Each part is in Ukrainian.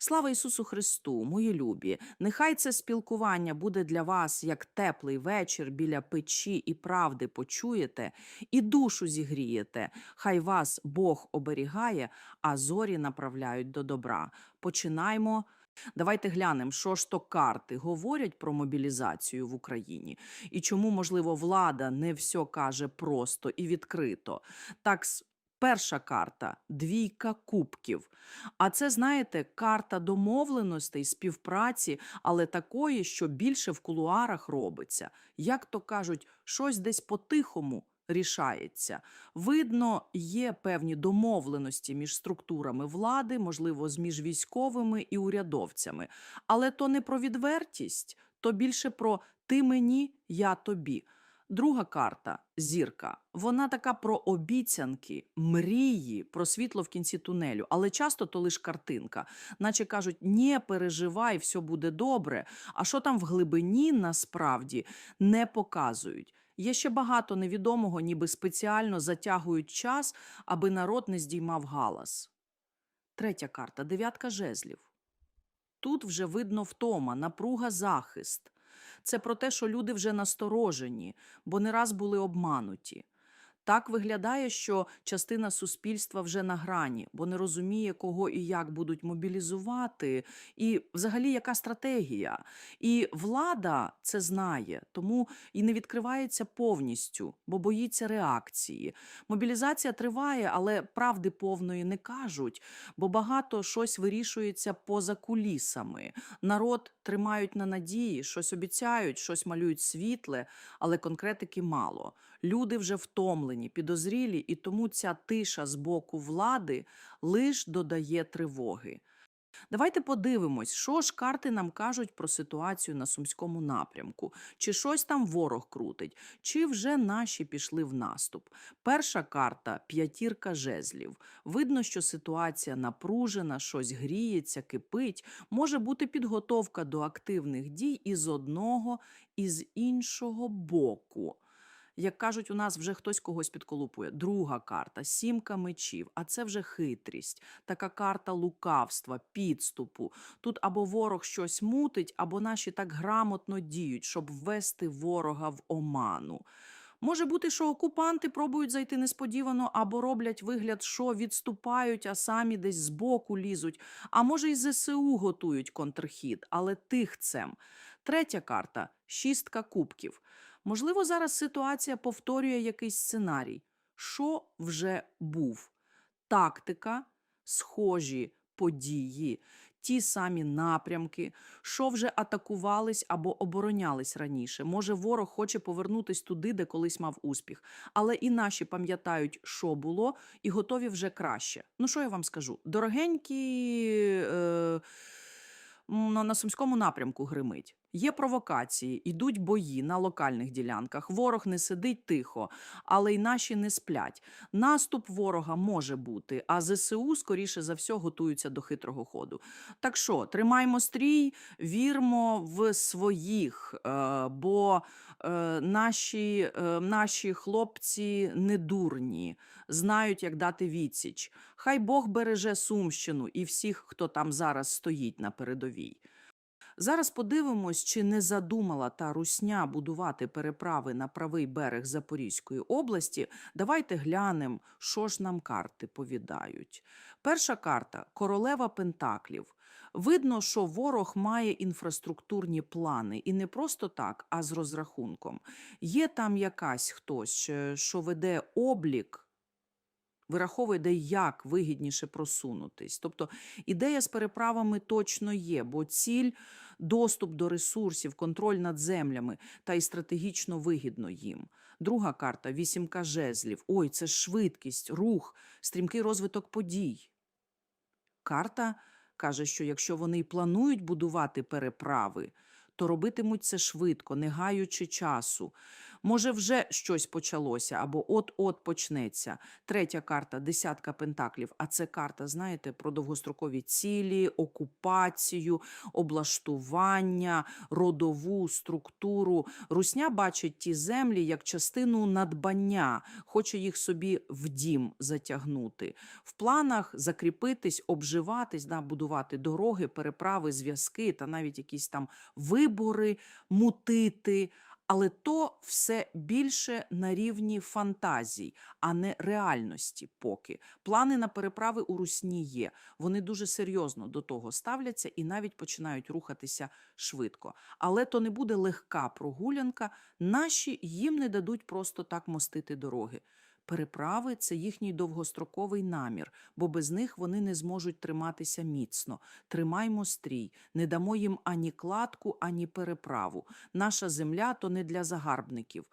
Слава Ісусу Христу, мої любі! Нехай це спілкування буде для вас як теплий вечір біля печі і правди почуєте, і душу зігрієте. Хай вас Бог оберігає, а зорі направляють до добра. Починаймо. Давайте глянемо, що ж то карти говорять про мобілізацію в Україні і чому, можливо, влада не все каже просто і відкрито. Так, перша карта двійка кубків. А це, знаєте, карта домовленостей, співпраці, але такої, що більше в кулуарах робиться. Як то кажуть, щось десь по-тихому рішається. Видно, є певні домовленості між структурами влади, можливо, між військовими і урядовцями. Але то не про відвертість, то більше про ти мені, я тобі. Друга карта зірка. Вона така про обіцянки, мрії, про світло в кінці тунелю, але часто то лиш картинка. Наче кажуть, не переживай, все буде добре. А що там в глибині насправді не показують. Є ще багато невідомого, ніби спеціально затягують час, аби народ не здіймав галас. Третя карта дев'ятка жезлів. Тут вже видно втома, напруга, захист. Це про те, що люди вже насторожені, бо не раз були обмануті. Так виглядає, що частина суспільства вже на грані, бо не розуміє, кого і як будуть мобілізувати, і взагалі яка стратегія. І влада це знає, тому і не відкривається повністю, бо боїться реакції. Мобілізація триває, але правди повної не кажуть, бо багато щось вирішується поза кулісами. Народ тримають на надії, щось обіцяють, щось малюють світле, але конкретики мало. Люди вже втомлені, підозрілі, і тому ця тиша з боку влади лиш додає тривоги. Давайте подивимось, що ж карти нам кажуть про ситуацію на сумському напрямку. Чи щось там ворог крутить, чи вже наші пішли в наступ. Перша карта п'ятірка жезлів. Видно, що ситуація напружена, щось гріється, кипить. Може бути підготовка до активних дій і з одного, і з іншого боку. Як кажуть, у нас вже хтось когось підколупує. Друга карта сімка мечів, а це вже хитрість, така карта лукавства, підступу. Тут або ворог щось мутить, або наші так грамотно діють, щоб ввести ворога в оману. Може бути, що окупанти пробують зайти несподівано або роблять вигляд, що відступають, а самі десь збоку лізуть. А може, й ЗСУ готують контрхід, але тихцем. Третя карта шістка кубків. Можливо, зараз ситуація повторює якийсь сценарій. Що вже був? Тактика, схожі події, ті самі напрямки, що вже атакувались або оборонялись раніше. Може, ворог хоче повернутись туди, де колись мав успіх. Але і наші пам'ятають, що було, і готові вже краще. Ну, що я вам скажу? Дорогенькі. Е- на, сумському напрямку гримить. Є провокації, ідуть бої на локальних ділянках. Ворог не сидить тихо, але й наші не сплять. Наступ ворога може бути, а ЗСУ, скоріше за все, готуються до хитрого ходу. Так що, тримаймо стрій, вірмо в своїх, е, бо е, наші, е, наші хлопці не дурні, знають, як дати відсіч. Хай Бог береже Сумщину і всіх, хто там зараз стоїть на передовій. Зараз подивимось, чи не задумала та русня будувати переправи на правий берег Запорізької області. Давайте глянемо, що ж нам карти повідають. Перша карта королева Пентаклів. Видно, що ворог має інфраструктурні плани, і не просто так, а з розрахунком. Є там якась хтось, е, що веде облік вираховує, де як вигідніше просунутись. Тобто ідея з переправами точно є, бо ціль доступ до ресурсів, контроль над землями та й стратегічно вигідно їм. Друга карта вісімка жезлів. Ой, це швидкість, рух, стрімкий розвиток подій. Карта каже, що якщо вони й планують будувати переправи, то робитимуть це швидко, не гаючи часу. Може, вже щось почалося або от-от почнеться. Третя карта десятка пентаклів. А це карта, знаєте, про довгострокові цілі, окупацію, облаштування, родову структуру. Русня бачить ті землі як частину надбання, хоче їх собі в дім затягнути. В планах закріпитись, обживатись, да, будувати дороги, переправи, зв'язки та навіть якісь там вибори мутити. Але то все більше на рівні фантазій, а не реальності поки. Плани на переправи у Русні є. Вони дуже серйозно до того ставляться і навіть починають рухатися швидко. Але то не буде легка прогулянка. Наші їм не дадуть просто так мостити дороги. Переправи це їхній довгостроковий намір, бо без них вони не зможуть триматися міцно. Тримаймо стрій, не дамо їм ані кладку, ані переправу. Наша земля то не для загарбників.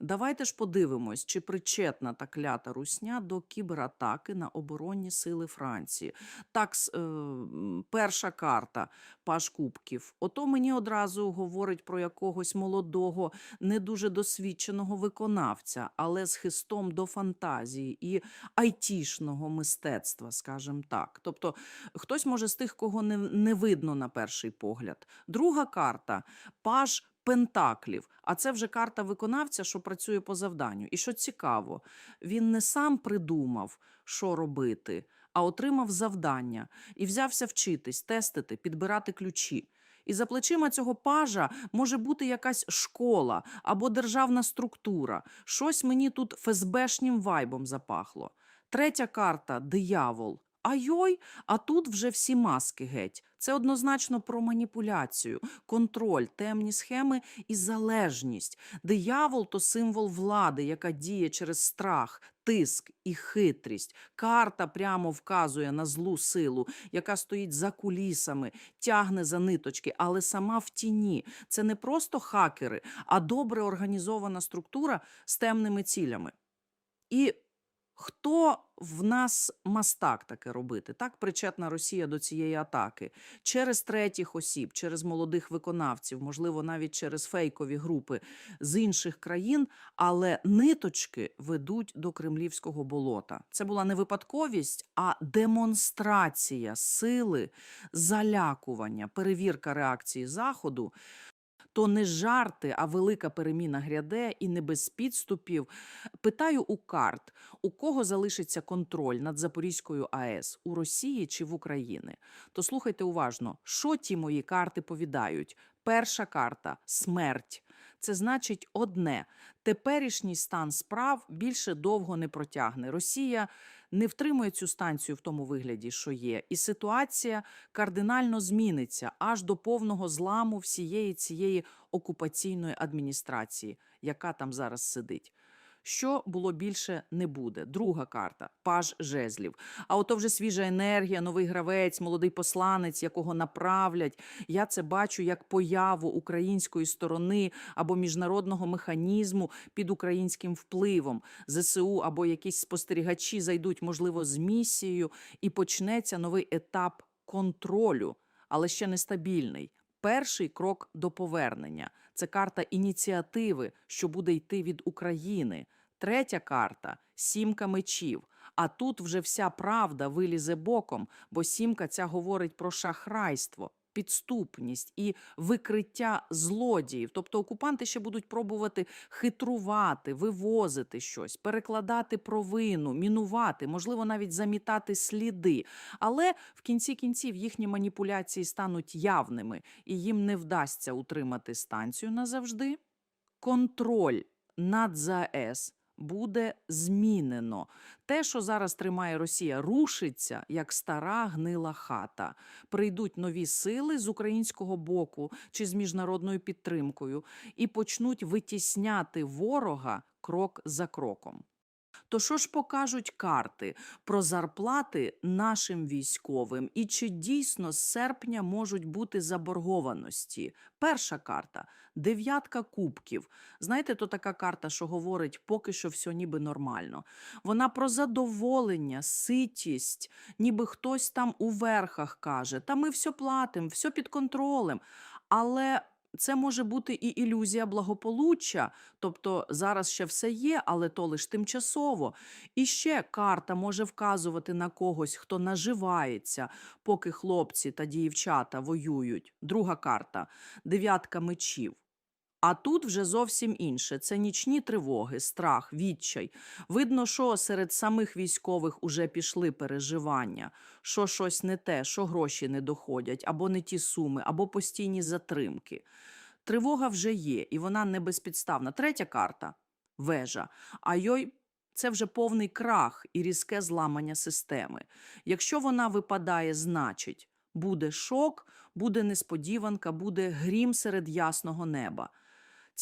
Давайте ж подивимось, чи причетна та клята русня до кібератаки на оборонні сили Франції. Так, е, перша карта Паш Кубків. Ото мені одразу говорить про якогось молодого, не дуже досвідченого виконавця, але з хистом до фантазії і айтішного мистецтва, скажімо так. Тобто хтось може з тих, кого не, не видно на перший погляд. Друга карта Паш Пентаклів. А це вже карта виконавця, що працює по завданню. І що цікаво, він не сам придумав, що робити, а отримав завдання і взявся вчитись, тестити, підбирати ключі. І за плечима цього пажа може бути якась школа або державна структура. Щось мені тут ФСБшнім вайбом запахло. Третя карта диявол. Айой, а тут вже всі маски геть. Це однозначно про маніпуляцію, контроль, темні схеми і залежність. Диявол то символ влади, яка діє через страх, тиск і хитрість. Карта прямо вказує на злу силу, яка стоїть за кулісами, тягне за ниточки, але сама в тіні. Це не просто хакери, а добре організована структура з темними цілями. І хто в нас мастак таке робити? Так причетна Росія до цієї атаки через третіх осіб, через молодих виконавців, можливо, навіть через фейкові групи з інших країн, але ниточки ведуть до кремлівського болота. Це була не випадковість, а демонстрація сили, залякування, перевірка реакції Заходу. То не жарти, а велика переміна гряде і не без підступів. Питаю у карт, у кого залишиться контроль над Запорізькою АЕС у Росії чи в Україні? То слухайте уважно, що ті мої карти повідають. Перша карта смерть. Це значить одне: теперішній стан справ більше довго не протягне. Росія не втримує цю станцію в тому вигляді, що є, і ситуація кардинально зміниться аж до повного зламу всієї цієї окупаційної адміністрації, яка там зараз сидить. Що було більше не буде. Друга карта паж жезлів. А ото вже свіжа енергія, новий гравець, молодий посланець, якого направлять. Я це бачу як появу української сторони або міжнародного механізму під українським впливом. ЗСУ або якісь спостерігачі зайдуть, можливо, з місією, і почнеться новий етап контролю, але ще нестабільний. Перший крок до повернення це карта ініціативи, що буде йти від України. Третя карта сімка мечів. А тут вже вся правда вилізе боком, бо сімка ця говорить про шахрайство, підступність і викриття злодіїв. Тобто окупанти ще будуть пробувати хитрувати, вивозити щось, перекладати провину, мінувати, можливо, навіть замітати сліди. Але в кінці кінців їхні маніпуляції стануть явними, і їм не вдасться утримати станцію назавжди. Контроль над ЗАЕС буде змінено. Те, що зараз тримає Росія, рушиться як стара гнила хата. Прийдуть нові сили з українського боку чи з міжнародною підтримкою і почнуть витісняти ворога крок за кроком. То що ж покажуть карти про зарплати нашим військовим і чи дійсно з серпня можуть бути заборгованості? Перша карта дев'ятка кубків. Знаєте, то така карта, що говорить, поки що все ніби нормально. Вона про задоволення, ситість, ніби хтось там у верхах каже: та ми все платимо, все під контролем. Але це може бути і ілюзія благополуччя, тобто зараз ще все є, але то лише тимчасово. І ще карта може вказувати на когось, хто наживається, поки хлопці та дівчата воюють. Друга карта дев'ятка мечів. А тут вже зовсім інше. Це нічні тривоги, страх, відчай. Видно, що серед самих військових уже пішли переживання, що щось не те, що гроші не доходять, або не ті суми, або постійні затримки. Тривога вже є, і вона не безпідставна. Третя карта вежа. А йой, це вже повний крах і різке зламання системи. Якщо вона випадає, значить, буде шок, буде несподіванка, буде грім серед ясного неба.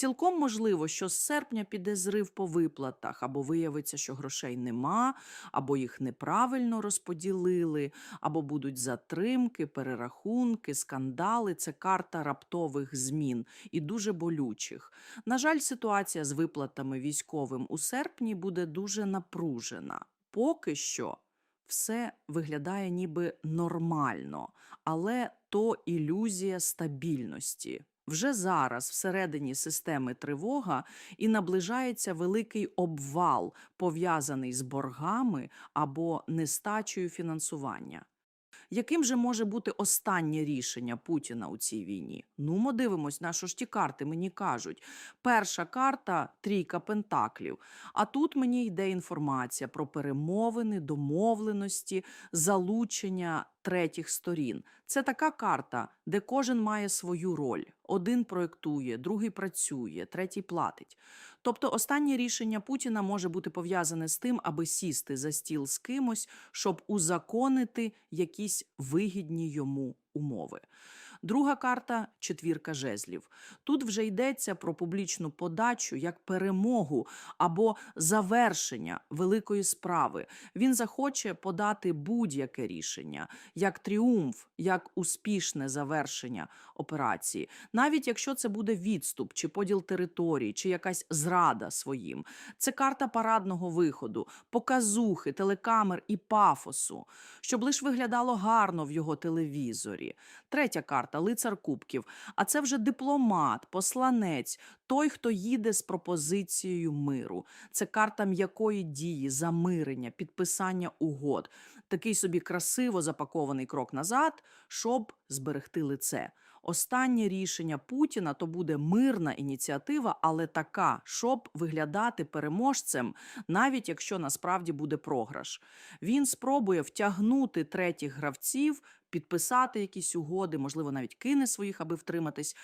Цілком можливо, що з серпня піде зрив по виплатах, або виявиться, що грошей нема, або їх неправильно розподілили, або будуть затримки, перерахунки, скандали. Це карта раптових змін і дуже болючих. На жаль, ситуація з виплатами військовим у серпні буде дуже напружена. Поки що все виглядає ніби нормально, але то ілюзія стабільності. Вже зараз всередині системи тривога і наближається великий обвал, пов'язаний з боргами або нестачею фінансування. Яким же може бути останнє рішення Путіна у цій війні? Ну, ми дивимось, на що ж ті карти мені кажуть. Перша карта трійка пентаклів. А тут мені йде інформація про перемовини, домовленості, залучення третіх сторін. Це така карта, де кожен має свою роль. Один проектує, другий працює, третій платить. Тобто останнє рішення Путіна може бути пов'язане з тим, аби сісти за стіл з кимось, щоб узаконити якісь вигідні йому умови. Друга карта четвірка жезлів. Тут вже йдеться про публічну подачу як перемогу або завершення великої справи. Він захоче подати будь-яке рішення як тріумф, як успішне завершення операції, навіть якщо це буде відступ, чи поділ території, чи якась зрада своїм. Це карта парадного виходу, показухи, телекамер і пафосу, щоб лиш виглядало гарно в його телевізорі. Третя карта лицар кубків. А це вже дипломат, посланець, той, хто їде з пропозицією миру. Це карта м'якої дії, замирення, підписання угод. Такий собі красиво запакований крок назад, щоб зберегти лице. Останнє рішення Путіна то буде мирна ініціатива, але така, щоб виглядати переможцем, навіть якщо насправді буде програш. Він спробує втягнути третіх гравців, підписати якісь угоди, можливо, навіть кине своїх, аби втриматись.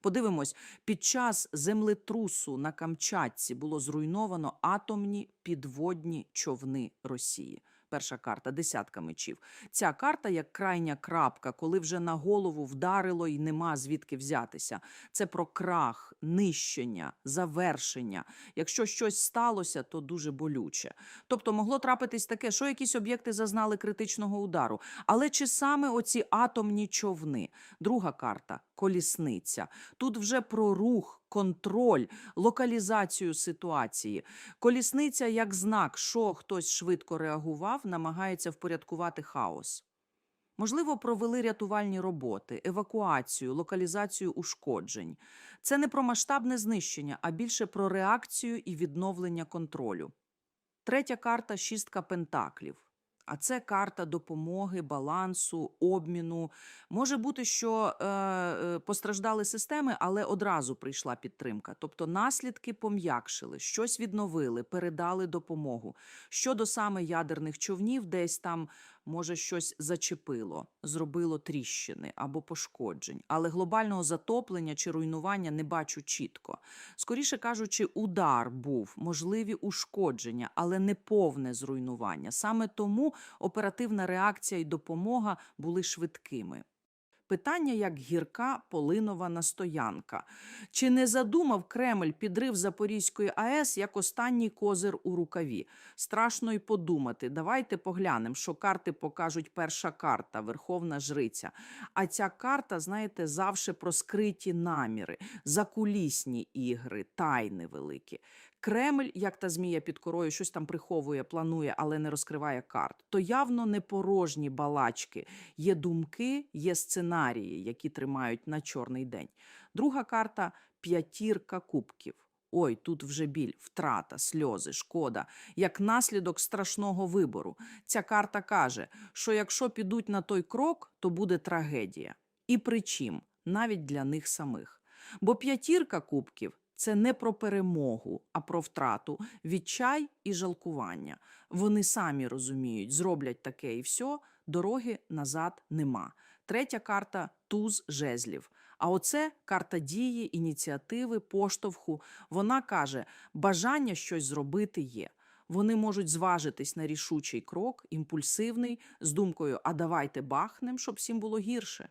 Подивимось, під час землетрусу на Камчатці було зруйновано атомні підводні човни Росії. Перша карта десятка мечів. Ця карта як крайня крапка, коли вже на голову вдарило і нема звідки взятися. Це про крах, нищення, завершення. Якщо щось сталося, то дуже болюче. Тобто могло трапитись таке, що якісь об'єкти зазнали критичного удару. Але чи саме оці атомні човни? Друга карта колісниця. Тут вже про рух, контроль, локалізацію ситуації. Колісниця як знак, що хтось швидко реагував, намагається впорядкувати хаос. Можливо, провели рятувальні роботи, евакуацію, локалізацію ушкоджень. Це не про масштабне знищення, а більше про реакцію і відновлення контролю. Третя карта шістка пентаклів. А це карта допомоги, балансу, обміну. Може бути, що е, е, постраждали системи, але одразу прийшла підтримка. Тобто наслідки пом'якшили, щось відновили, передали допомогу. Щодо саме ядерних човнів, десь там може щось зачепило, зробило тріщини або пошкоджень. Але глобального затоплення чи руйнування не бачу чітко. Скоріше кажучи, удар був, можливі ушкодження, але не повне зруйнування. Саме тому оперативна реакція і допомога були швидкими. Питання як гірка полинова настоянка. Чи не задумав Кремль підрив Запорізької АЕС як останній козир у рукаві? Страшно й подумати. Давайте поглянемо, що карти покажуть перша карта, Верховна Жриця. А ця карта, знаєте, завше про скриті наміри, закулісні ігри, тайни великі. Кремль, як та змія під корою, щось там приховує, планує, але не розкриває карт. То явно не порожні балачки. Є думки, є сценарії, які тримають на чорний день. Друга карта п'ятірка кубків. Ой, тут вже біль, втрата, сльози, шкода, як наслідок страшного вибору. Ця карта каже, що якщо підуть на той крок, то буде трагедія. І причим навіть для них самих. Бо п'ятірка кубків це не про перемогу, а про втрату, відчай і жалкування. Вони самі розуміють, зроблять таке і все, дороги назад нема. Третя карта туз жезлів. А оце карта дії, ініціативи, поштовху. Вона каже, бажання щось зробити є. Вони можуть зважитись на рішучий крок, імпульсивний, з думкою А давайте бахнем, щоб всім було гірше.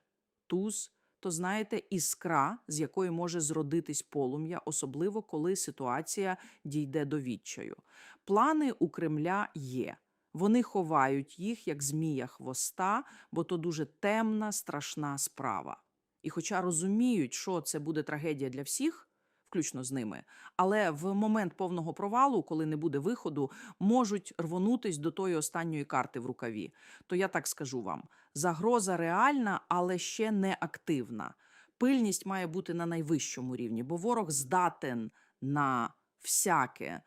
Туз то знаєте, іскра, з якої може зродитись полум'я, особливо коли ситуація дійде до відчаю. Плани у Кремля є. Вони ховають їх, як змія хвоста, бо то дуже темна, страшна справа. І хоча розуміють, що це буде трагедія для всіх, включно з ними, але в момент повного провалу, коли не буде виходу, можуть рвонутись до тої останньої карти в рукаві. То я так скажу вам: загроза реальна, але ще не активна. Пильність має бути на найвищому рівні, бо ворог здатен на всяке.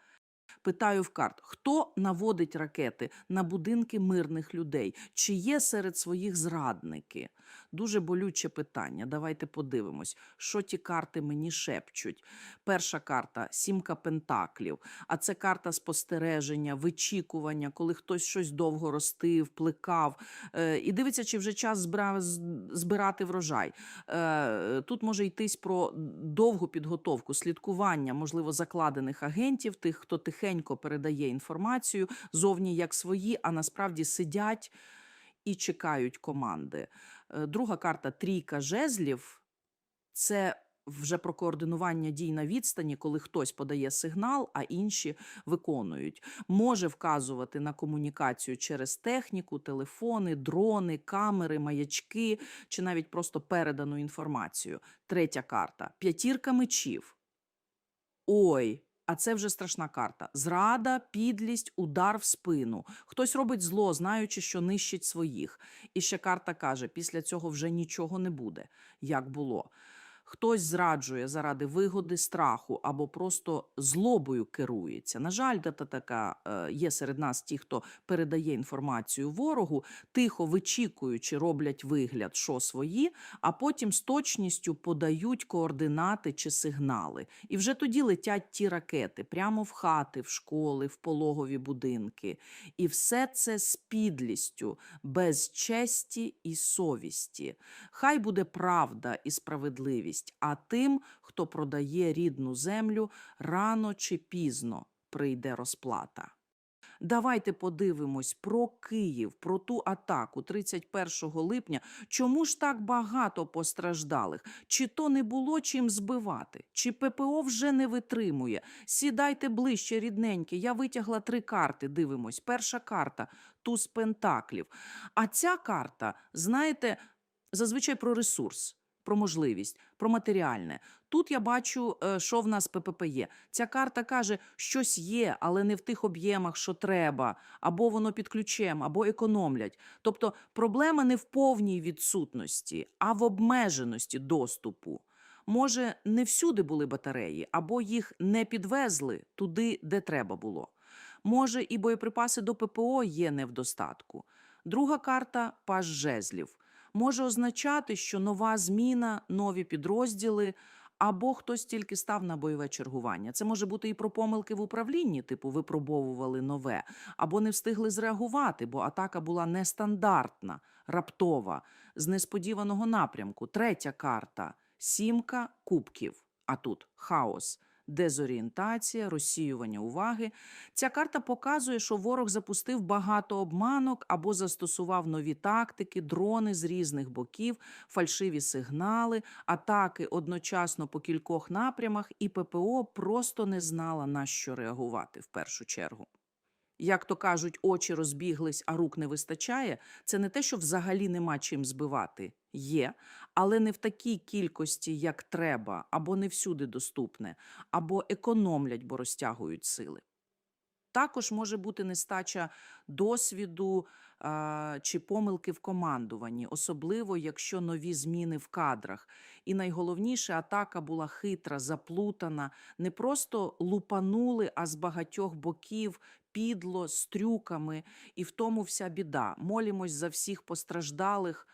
Питаю в карт, хто наводить ракети на будинки мирних людей? Чи є серед своїх зрадники? Дуже болюче питання. Давайте подивимось, що ті карти мені шепчуть. Перша карта сімка пентаклів. А це карта спостереження, вичікування, коли хтось щось довго ростив, плекав. Е, і дивиться, чи вже час збирати врожай. Е, тут може йтись про довгу підготовку, слідкування, можливо, закладених агентів, тих, хто тихенько передає інформацію зовні як свої, а насправді сидять і чекають команди. Е, Друга карта трійка жезлів це вже про координування дій на відстані, коли хтось подає сигнал, а інші виконують. Може вказувати на комунікацію через техніку, телефони, дрони, камери, маячки чи навіть просто передану інформацію. Третя карта п'ятірка мечів. Ой. А це вже страшна карта. Зрада, підлість, удар в спину. Хтось робить зло, знаючи, що нищить своїх. І ще карта каже: після цього вже нічого не буде, як було. Хтось зраджує заради вигоди, страху або просто злобою керується. На жаль, та така е, є серед нас ті, хто передає інформацію ворогу, тихо вичікуючи, роблять вигляд, що свої, а потім з точністю подають координати чи сигнали. І вже тоді летять ті ракети прямо в хати, в школи, в пологові будинки. І все це з підлістю, без честі і совісті. Хай буде правда і справедливість, а тим, хто продає рідну землю, рано чи пізно прийде розплата. Давайте подивимось про Київ, про ту атаку 31 липня. Чому ж так багато постраждалих? Чи то не було чим збивати? Чи ППО вже не витримує? Сідайте ближче, рідненькі. Я витягла три карти. Дивимось. Перша карта туз пентаклів. А ця карта, знаєте, зазвичай про ресурс. Про можливість, про матеріальне. Тут я бачу, е, що в нас ППП є. Ця карта каже, щось є, але не в тих об'ємах, що треба, або воно під ключем, або економлять. Тобто проблема не в повній відсутності, а в обмеженості доступу. Може, не всюди були батареї, або їх не підвезли туди, де треба було. Може, і боєприпаси до ППО є не в достатку. Друга карта паж жезлів. Може означати, що нова зміна, нові підрозділи, або хтось тільки став на бойове чергування. Це може бути і про помилки в управлінні, типу випробовували нове, або не встигли зреагувати, бо атака була нестандартна, раптова, з несподіваного напрямку. Третя карта сімка кубків. А тут хаос. Дезорієнтація, розсіювання уваги. Ця карта показує, що ворог запустив багато обманок або застосував нові тактики, дрони з різних боків, фальшиві сигнали, атаки одночасно по кількох напрямах, і ППО просто не знала на що реагувати в першу чергу. Як то кажуть, очі розбіглись, а рук не вистачає, це не те, що взагалі нема чим збивати. Є, але не в такій кількості, як треба, або не всюди доступне, або економлять, бо розтягують сили. Також може бути нестача досвіду а, чи помилки в командуванні, особливо якщо нові зміни в кадрах. І найголовніше, атака була хитра, заплутана, не просто лупанули, а з багатьох боків, підло, з трюками, і в тому вся біда. Молімось за всіх постраждалих.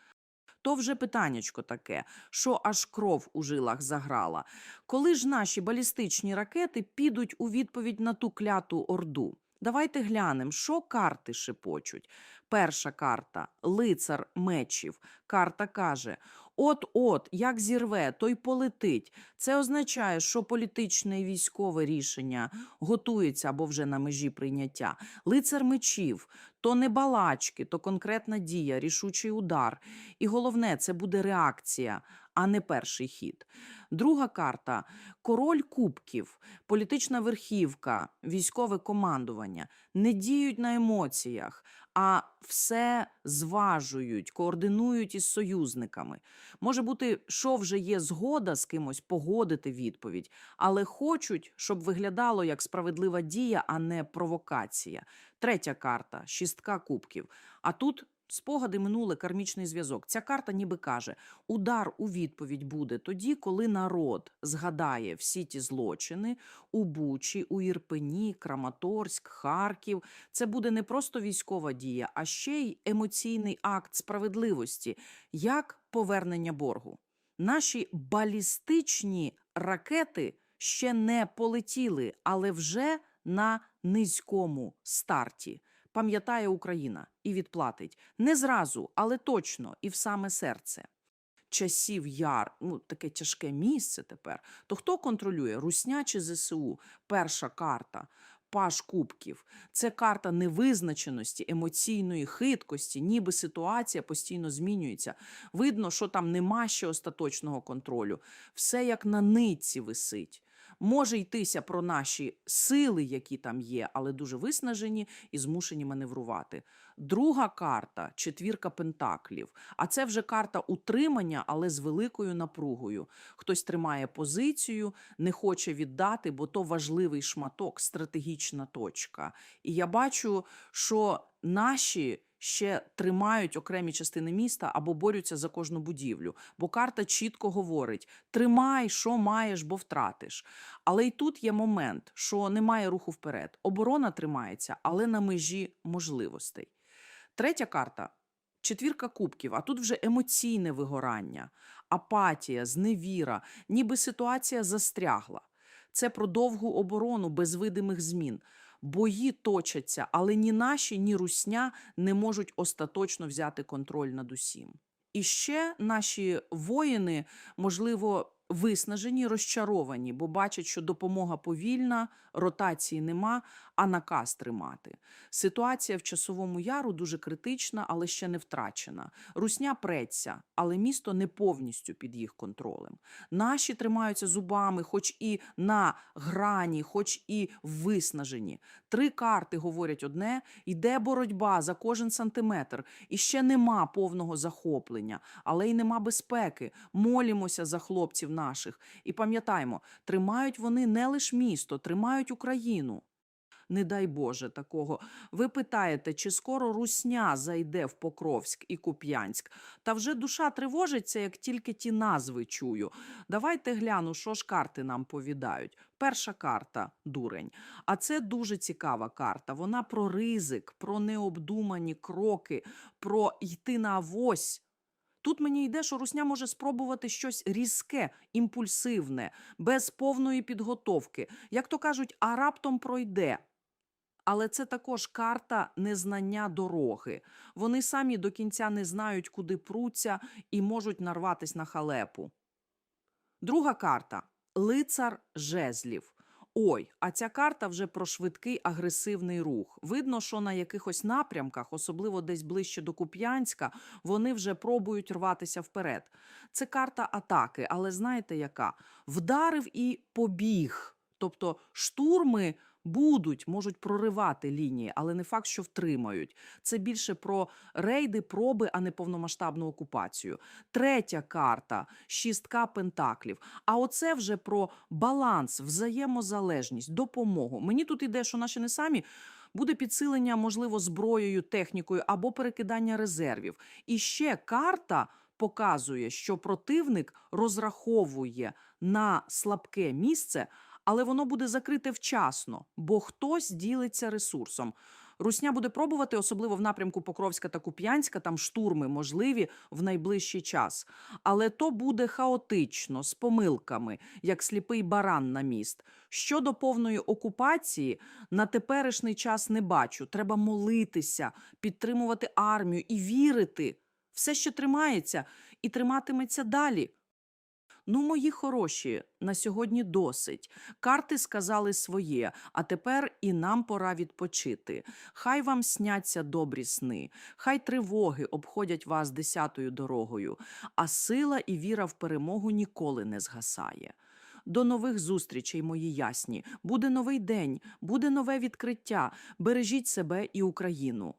То вже питаннячко таке, що аж кров у жилах заграла. Коли ж наші балістичні ракети підуть у відповідь на ту кляту орду? Давайте глянемо, що карти шепочуть. Перша карта лицар мечів. Карта каже: от-от, як зірве, то й полетить. Це означає, що політичне і військове рішення готується або вже на межі прийняття. Лицар мечів то не балачки, то конкретна дія, рішучий удар. І головне, це буде реакція, а не перший хід. Друга карта король кубків, політична верхівка, військове командування не діють на емоціях, а все зважують, координують із союзниками. Може бути, що вже є згода з кимось погодити відповідь, але хочуть, щоб виглядало як справедлива дія, а не провокація. Третя карта шістка кубків. А тут спогади минуле кармічний зв'язок. Ця карта ніби каже: удар у відповідь буде тоді, коли народ згадає всі ті злочини у Бучі, у Ірпені, Краматорськ, Харків. Це буде не просто військова дія, а ще й емоційний акт справедливості, як повернення боргу. Наші балістичні ракети ще не полетіли, але вже на низькому старті. Пам'ятає Україна і відплатить не зразу, але точно і в саме серце. Часів яр, ну таке тяжке місце тепер. То хто контролює Русня чи ЗСУ? Перша карта. Паш кубків це карта невизначеності, емоційної хиткості, ніби ситуація постійно змінюється. Видно, що там нема ще остаточного контролю. Все як на нитці висить. Може йтися про наші сили, які там є, але дуже виснажені і змушені маневрувати. Друга карта четвірка пентаклів. А це вже карта утримання, але з великою напругою. Хтось тримає позицію, не хоче віддати, бо то важливий шматок, стратегічна точка. І я бачу, що наші. Ще тримають окремі частини міста або борються за кожну будівлю, бо карта чітко говорить: тримай, що маєш, бо втратиш. Але й тут є момент, що немає руху вперед. Оборона тримається, але на межі можливостей. Третя карта четвірка кубків, а тут вже емоційне вигорання, апатія, зневіра, ніби ситуація застрягла. Це про довгу оборону без видимих змін. Бої точаться, але ні наші, ні русня не можуть остаточно взяти контроль над усім. І ще наші воїни, можливо, виснажені, розчаровані, бо бачать, що допомога повільна, ротації нема, а наказ тримати. Ситуація в часовому яру дуже критична, але ще не втрачена. Русня преться, але місто не повністю під їх контролем. Наші тримаються зубами, хоч і на грані, хоч і виснажені. Три карти говорять одне: йде боротьба за кожен сантиметр, і ще нема повного захоплення, але й нема безпеки. Молімося за хлопців наших. І пам'ятаємо, тримають вони не лише місто, тримають Україну. Не дай Боже такого. Ви питаєте, чи скоро русня зайде в Покровськ і Куп'янськ? Та вже душа тривожиться, як тільки ті назви чую. Давайте гляну, що ж карти нам повідають. Перша карта дурень. А це дуже цікава карта. Вона про ризик, про необдумані кроки, про йти на авось. Тут мені йде, що русня може спробувати щось різке, імпульсивне, без повної підготовки. Як то кажуть, а раптом пройде. Але це також карта незнання дороги. Вони самі до кінця не знають, куди пруться, і можуть нарватись на халепу. Друга карта лицар жезлів. Ой, а ця карта вже про швидкий агресивний рух. Видно, що на якихось напрямках, особливо десь ближче до Куп'янська, вони вже пробують рватися вперед. Це карта атаки, але знаєте яка? Вдарив і побіг. Тобто штурми Будуть, можуть проривати лінії, але не факт, що втримають. Це більше про рейди, проби, а не повномасштабну окупацію. Третя карта шістка пентаклів. А оце вже про баланс, взаємозалежність, допомогу. Мені тут іде, що наші не самі. Буде підсилення, можливо, зброєю, технікою або перекидання резервів. І ще карта показує, що противник розраховує на слабке місце, але воно буде закрите вчасно, бо хтось ділиться ресурсом. Русня буде пробувати, особливо в напрямку Покровська та Куп'янська, там штурми можливі в найближчий час. Але то буде хаотично, з помилками, як сліпий баран на міст. Щодо повної окупації, на теперішній час не бачу. Треба молитися, підтримувати армію і вірити. Все ще тримається і триматиметься далі. Ну, мої хороші, на сьогодні досить. Карти сказали своє, а тепер і нам пора відпочити. Хай вам сняться добрі сни, хай тривоги обходять вас десятою дорогою, а сила і віра в перемогу ніколи не згасає. До нових зустрічей, мої ясні. Буде новий день, буде нове відкриття. Бережіть себе і Україну.